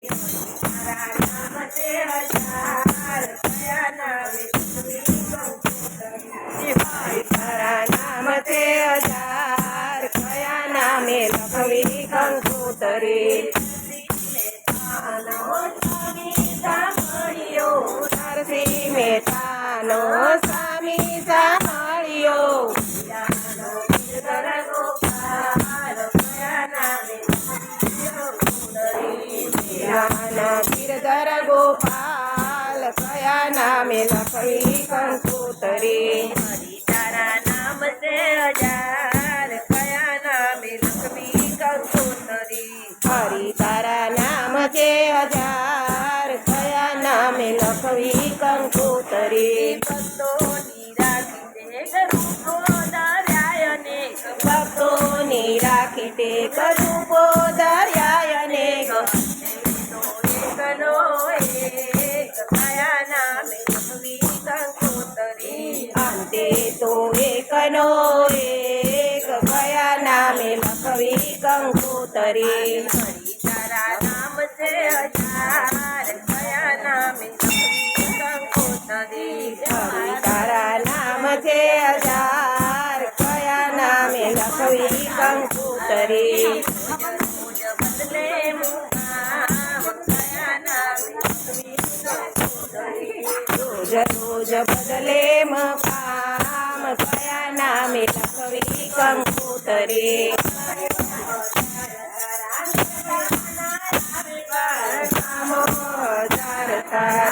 તારા નામ હજાર કયા નામે લખવી કંકુતરી. ભક્તોની રાખી તે કરું દર્યાય અનેક કયા નામે લખવી કંકોતરી. અંતે તો એકનો એક કયા નામે લખવી કંકુતરી. છે હજાર કયા નામે લખવી કંકુતરી રોજ બદલે મુકામ કયા નામે લક્ષ્મી કંકોતરી રોજ રોજ બદલે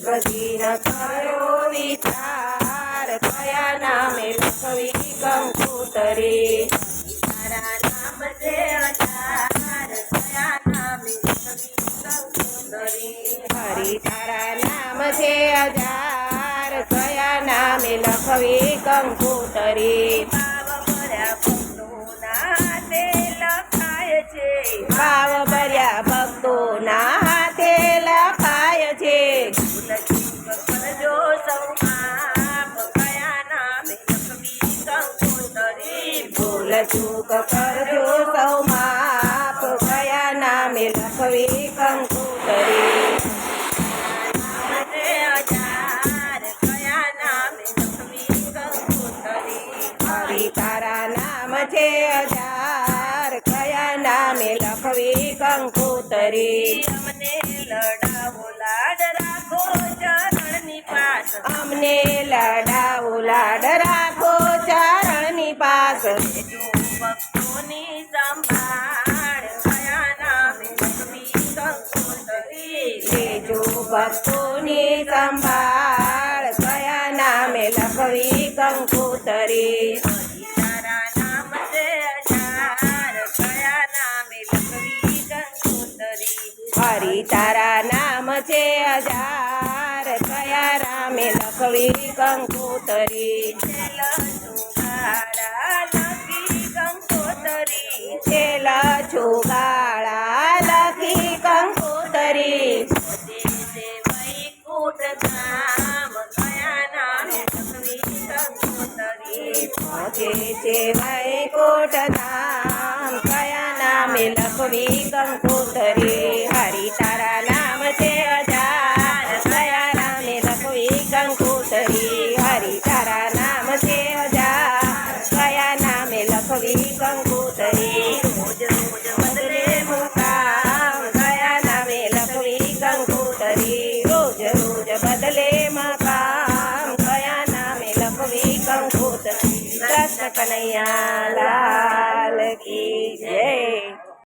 કદી ન કર્યો વિચાર કયા નામે લખવી કંકુતરી તારા નામ છે અજાર કયા નામે હરી તારા નામ છે અજાર કયા નામે લખવી કંકુતરી. હજાર કયા નામે લખવી કંકુતરી? અમને લડાવો લાડ રાખો ચરણની પાસ. અમને લડાવો લાડ રાખો ચરણની પાસ. ભક્તોની સંભાળ કયા નામે લખવી કંકુતરી? લેજો ભક્તોની સંભાળ કયા નામે લખવી કંકુતરી? હરી તારા નામ છે હજાર થયા રામે લખવી કંકોતરી. છેલા છુગાળા લખી કંકુતરી. છે વૈકુંઠ ધામ કયા નામે લખવી કંકુતરી. કૃષ્ણ લાલ કી જય